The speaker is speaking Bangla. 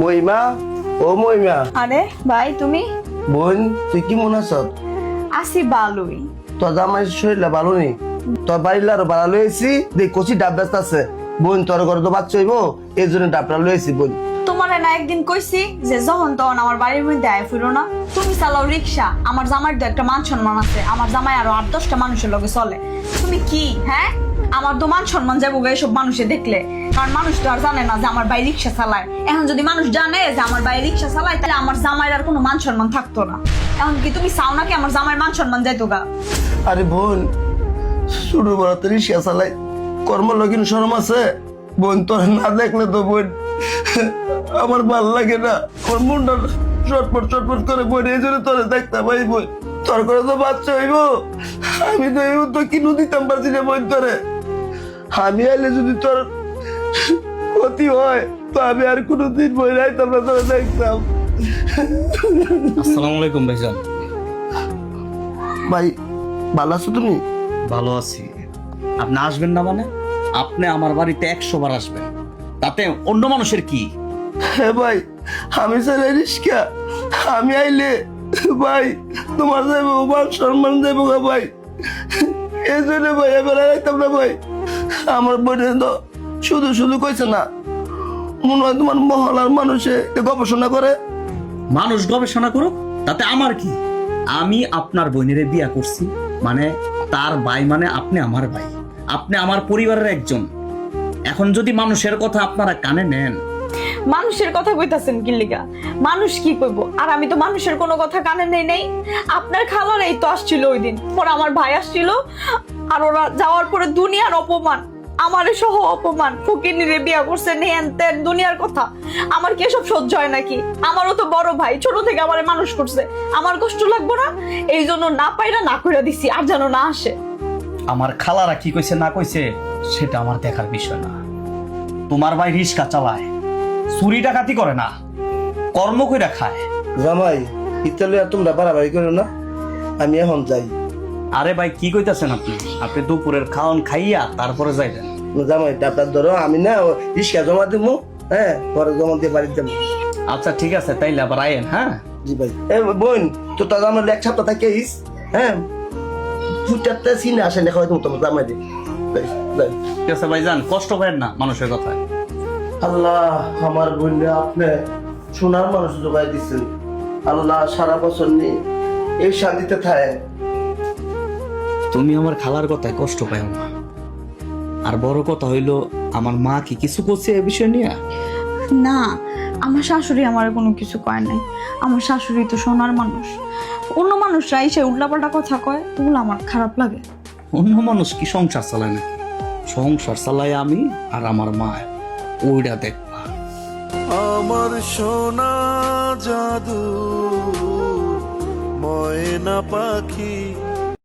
মহিমা ও মহিমা। আরে ভাই তুমি? বোন তুই কি মনে আছ? আসি ভালোই। তোর জামাই শরীরটা ভালো নেই। তোর বাড়ির আরও ভালো লয়েছি দেখ কচি ডাব ব্যস্ত আছে। বোন তোর ঘরে তো বাচ্চা হইব এই জন্য ডাবটা লয়েছি বোন। না একদিন কইছি যে যখন তখন আমার বাড়ির মধ্যে আয় ফিরো না। তুমি চালাও রিক্সা, আমার জামাইয়ের তো একটা মান সম্মান আছে, আমার জামাই আরও আট, দশটা মানুষের লগে চলে। তুমি কি হ্যাঁ? আমার তো মান সম্মান যাব এসব মানুষে দেখলে। কারণ মানুষ তো আর জানে না যে আমার রিক্সা চালায়। এখন যদি মানুষ জানে যে আমার রিক্সা চালায়, তাহলে আমার জামাইয়ের আর কোনো মান সম্মান থাকতো না। এখন কি তুমি চাও নাকি আমার জামাইয়ের মান সম্মান যাইতো গা? আরে বোন শুরু বড় তো রিক্সা চালাই কর্ম লগিন শরম আছে? বোন, তোর না দেখলে তো বোন আমার ভালো লাগে না। আমার মনটা চটপট চটপট করে বোন এই জন্য তোরে দেখতাম ভাই বোন তোর করে তো বাচ্চা হইব। আমি তো এই তো কিনু দিতাম পারছি না বোন তোরে আমি আইলে যদি তোর ক্ষতি হয় তো আমি আর কোনোদিন বই রাইতাম না তোরে দেখতাম। আসসালামু আলাইকুম ভাইজান। ভাই ভালো আছো তুমি? ভালো আছি। আপনি আসবেন না মানে? আপনি আমার বাড়িতে একশো বার আসবেন। তাতে অন্য মানুষের কি? হ্যাঁ ভাই আমি স্যার রিস্কা। আমি আইলে ভাই তোমার যাইব মান সম্মান যাইব গা ভাই। এই জন্য ভাই এবার রাখতাম না ভাই। আমার বোনে তো শুধু শুধু কইছে না মনে হয় তোমার মহলার মানুষে গবেষণা করে। মানুষ গবেষণা করুক তাতে আমার কি? আমি আপনার বোনেরে বিয়া করছি মানে তার ভাই মানে আপনি আমার ভাই। আপনি আমার পরিবারের একজন। এখন যদি মানুষের কথা আপনারা কানে নেন। মানুষের কথা কইতাছেন কি লিগা? মানুষ কি কইব? আর আমি তো মানুষের কোনো কথা কানে নেই নেই। আপনার খালার এই তো আসছিল ওই দিন পর আমার ভাই আসছিল। আর ওরা যাওয়ার পরে দুনিয়ার অপমান। আমারে সহ অপমান। ফকিনিরে বিয়া করছে নেন তেন দুনিয়ার কথা। আমার কি এসব সহ্য হয় নাকি? আমারও তো বড় ভাই। ছোট থেকে আমারে মানুষ করছে। আমার কষ্ট লাগবো না? এই জন্য না পাইরা না কইরা দিছি। আর যেন না আসে। আমার খালারা কি কইছে না কইছে? সেটা আমার দেখার বিষয় না। তোমার ভাই রিস্কা চালায় চুরি ডাকাতি করে না কর্ম কইরা খায়। জামাই ইতালি আর তোমরা বাড়াবাড়ি করো না আমি এখন যাই। আরে ভাই কি কইতাছেন আপনি? আপনি দুপুরের খাওয়ান খাইয়া তারপরে যাইবেন। জামাই ডাবটা ধরো আমি না রিক্সা জমা দেবো হ্যাঁ পরে জমা দিয়ে বাড়িতে যাব। আচ্ছা ঠিক আছে তাইলে আবার আয়েন হ্যাঁ? জি ভাই। এ বোন তো তার আমার এক সপ্তাহ থাকে হ্যাঁ? ফুটাতে সিনে আসে দেখা হয়তো তোমার জামাই দি যাই। ঠিক আছে কষ্ট করেন না মানুষের কথায়। আল্লাহ আমার আপনি সোনার মানুষ জোগাই দিচ্ছেন আল্লাহ সারা বছর নিয়ে এই শান্তিতে থাকে তুমি আমার খালার কথায় কষ্ট পাও না। আর বড় কথা হইল আমার মা কি কিছু করছে এ বিষয় নিয়ে? না আমার শাশুড়ি আমার কোনো কিছু কয় নাই। আমার শাশুড়ি তো সোনার মানুষ। অন্য মানুষরা এসে উল্টাপাল্টা কথা কয় ওগুলো আমার খারাপ লাগে। অন্য মানুষ কি সংসার চালায় না সংসার চালাই আমি আর আমার মা ওইটা দেখবা। আমার সোনা জাদু, ময়না পাখি